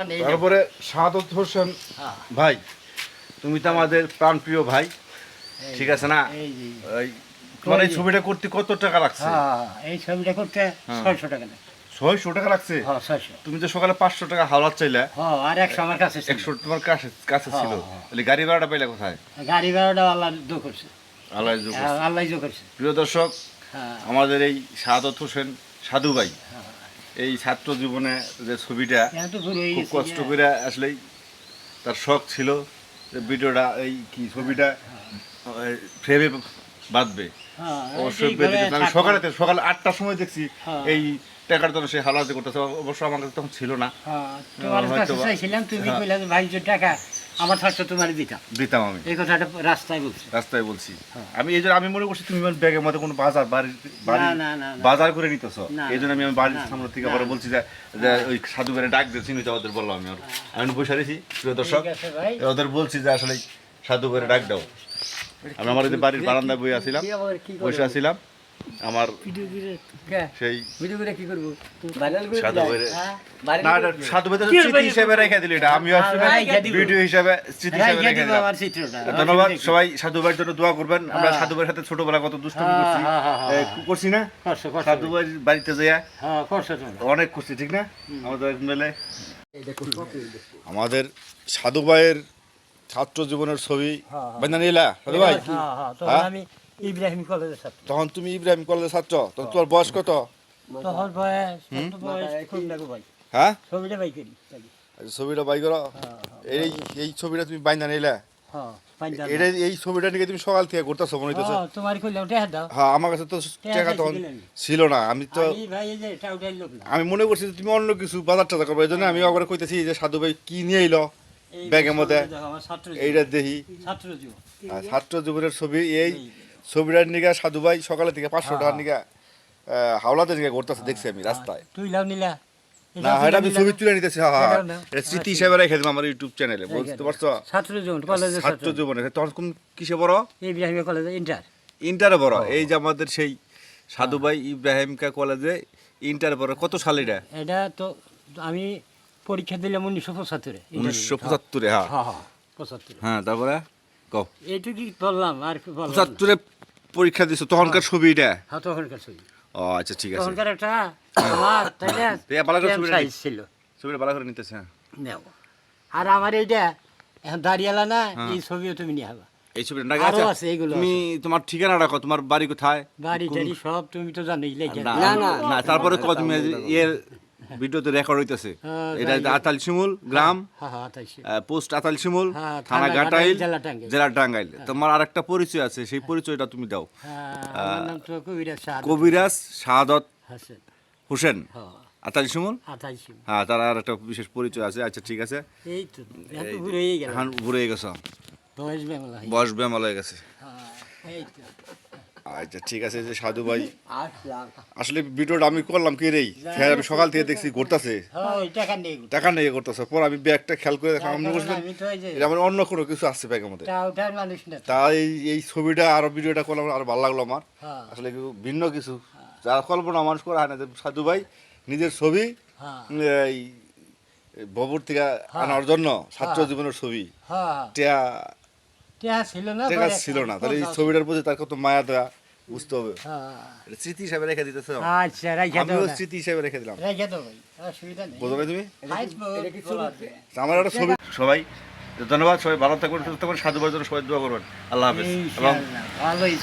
তারপরে সাদত হোসেন হ্যাঁ, ভাই তুমি তো আমাদের প্রাণপ্রিয় ভাই ঠিক আছে না? তোমার এই ছবিটা করতে কত টাকা লাগছে? হ্যাঁ এই ছবিটা করতে হ্যাঁ। ছয়শো টাকা ছয়শো টাকা লাগছে? হ্যাঁ তুমি তো সকালে পাঁচশো টাকা হাওলাত চাইলে। হ্যাঁ আর একশো আমার কাছে একশো তোমার কাছে কাছে ছিল। হ্যাঁ, হ্যাঁ। তাহলে গাড়ি ভাড়াটা পাইলে কোথায়? গাড়ি ভাড়াটা আল্লাহ দো করছে। আল্লাহ আল্লাহ করছে। প্রিয় দর্শক হ্যাঁ। আমাদের এই সাদত হোসেন সাধু ভাই হ্যাঁ। এই ছাত্র জীবনে যে ছবিটা হয়ে খুব কষ্ট করে আসলেই তার শখ ছিল যে ভিডিওটা এই কি ছবিটা ফ্রেমে বাঁধবে হ্যাঁ, অবশ্যই। আমি সকালে সকালে আটটার সময় দেখছি হ্যাঁ। এই টাকার জন্য সে হালাতে করতেছে অবশ্য আমার কাছে তখন ছিল না হ্যাঁ, হয়তো হ্যাঁ। ভাই টাকা আমার থাকতো তোমার দিতাম। দিতাম আমি। এই কথাটা রাস্তায় বলছে। রাস্তায় বলছি। হ্যাঁ। আমি এই জন্য আমি মনে করছি তুমি ব্যাগের মধ্যে কোনো বাজার বাড়ি। বাজার করে নিতেছ। এই জন্য আমি আমার বাড়ির সামনে থেকে আবার বলছি যে ওই সাধু বেড়ে ডাক দিয়ে চিনি ওদের বললাম আমি ওর। আমি বসে রয়েছি প্রিয় দর্শক। ওদের বলছি যে আসলে সাধু বেড়ে ডাক দাও। আমি আমার বাড়ির বারান্দায় বই কি বসে আসছিলাম আমার ভিডিও করে কে? সেই ভিডিও করে কি করব? ভাইরাল করে সাধু হ্যাঁ? না এটা সাধু বেড়ে কি স্মৃতি হিসেবে রেখে দিলি এটা। আমি আসলে হ্যাঁ, দিব। ভিডিও হিসেবে স্মৃতি হিসেবে রেখে দিলাম। আমার চিত্রটা ধন্যবাদ সবাই। সাধু ভাইয়ের জন্য দোয়া করবেন। আমরা হ্যাঁ। সাধু ভাইয়ের সাথে ছোটবেলা কত দুষ্টমি হ্যাঁ, করছি। হ্যাঁ, হ্যাঁ, হ্যাঁ। করছি না? সাধু বাড়িতে যাইয়া হ্যাঁ অনেক করছি ঠিক না? আমাদের মিলে। আমাদের সাধু ভাইয়ের ছাত্র জীবনের ছবি। হ্যাঁ, হ্যাঁ। বান্ধা নিলা সাধু ভাই? হ্যাঁ হ্যাঁ হ্যাঁ? আমি ইব্রাহিম কলেজের ছাত্র। তখন তুমি ইব্রাহিম কলেজের ছাত্র তখন তোমার বয়স কত? তখন বয়স কত বয়স? খুব লাগো ভাই। হ্যাঁ? ছবিটা ভাই করি ছবিটা বাই করো। এই এই ছবিটা তুমি বাইন্দা নিলা? হ্যাঁ এটা এই ছবিটা নিয়ে তুমি সকাল থেকে করতেছো মনে হইতেছে। হ্যাঁ তোমার কইলাম টেহা দাও। হ্যাঁ আমার কাছে তো টাকা তখন ছিল না। আমি তো আমি মনে করছি যে তুমি অন্য কিছু বাজার টাজার করব এই জন্য আমি আবার কইতেছি যে সাধু ভাই কি নিয়ে এলো? ব্যাগের মধ্যে। এইটা দেখি। ছাত্র জীবনের ছবি এই ছবিটার নিগা সাধু ভাই সকালে থেকে পাঁচশো টাকার নিগা আহ, হাওলাতে নিগা ঘুরতেছে দেখছি আমি রাস্তায়। তুই লাও নিলা। না এটা আমি ছবি তুলে নিতেছি হ্যাঁ হ্যাঁ। স্মৃতি হিসাবে রেখে আমার ইউটিউব চ্যানেলে বুঝতে পারছ? ছাত্র জীবন ছাত্র জীবনে তখন কিসে বড়? ইব্রাহিম কলেজে ইন্টার ইন্টারে বড়। এই যে আমাদের সেই সাধু ভাই ইব্রাহিমকা কলেজে ইন্টারে বড় কত সাল এটা? এটা তো আমি পরীক্ষা দিলাম উনিশশো পঁচাত্তরে উনিশশো পঁচাত্তরে হ্যাঁ। হ্যাঁ হ্যাঁ পঁচাত্তরে। হ্যাঁ তারপরে কও এইটুকুই বললাম আর কি পঁচাত্তরে পরীক্ষা দিছো? তখনকার ছবি এটা? হ্যাঁ তখনকার ছবি। ও আচ্ছা ঠিক আছে। তখনকার একটা আমার তাই না তো এ বালাকার ছবিটা সাইজ ছিল। ছবিটা ভালো করে নিতেছে হ্যাঁ। নেও। আর আমার এইটা এখন দাঁড়িয়েলা না হ্যাঁ। এই ছবিও তুমি নিয়ে হবা এই ছবিটা না আরও আচ্ছা আছে, এইগুলো তুমি তোমার ঠিকানা রাখো তোমার বাড়ি কোথায়? বাড়ি টাড়ি সব তুমি তো জানোই লেগে না না তারপরে কত তুমি এর ভিডিওতে রেকর্ড হইতেছে। হ্যাঁ, এটা আতাল শিমুল গ্রাম। হ্যাঁ হ্যাঁ পোস্ট আতাল শিমুল থানা গাটাইল জেলা টাঙ্গাইল। তোমার আরেকটা পরিচয় আছে সেই পরিচয়টা তুমি দাও। কবিরাজ শাহ শাহাদত হাসান। আতাল শিমুল? হ্যাঁ তার আর একটা বিশেষ পরিচয় আছে। আচ্ছা ঠিক আছে। এই তো ঘুরে গেছ। বয়স বেঙ্গলা হয়ে হয়ে গেছে। এই তো। আচ্ছা ঠিক আছে যে সাধু ভাই। আসলে ভিডিওটা আমি করলাম কি রে? খেয়াল আমি সকাল থেকে দেখছি ঘুরতেছে। হ্যাঁ টাকা নেই করতেছে পর আমি ব্যাগটা খেয়াল করে দেখলাম আমি যে এটা আমার অন্য কোনো কিছু আসছে ব্যাগের মধ্যে। তাই এই ছবিটা আর ভিডিওটা করলাম আরও ভালো লাগল আমার। হ্যাঁ। আসলে ভিন্ন কিছু। যারা কল্পনা মানুষ করা হয় না সাধু ভাই নিজের ছবি হ্যাঁ। এই ববুর থেকে আনার জন্য ছাত্র হ্যাঁ। জীবনের ছবি। হ্যাঁ। টেয়া ছিল না টেকা ছিল না তাহলে এই ছবিটার প্রতি তার কত মায়া দেয়া বুঝতে হবে। হ্যাঁ। এটা স্মৃতি হিসাবে রেখে দিতেছ আচ্ছা রেখে দাও স্মৃতি হিসাবে রেখে দিলাম। রেখে দাও ভাই অসুবিধা নেই। বোঝো তুমি। আমার একটা ছবি। সবাই ধন্যবাদ সবাই ভালো থাকবেন সুস্থ থাকবেন সাধু জন্য সবাই দোয়া করবেন। আল্লাহ হাফেজ। এবং ভালোই।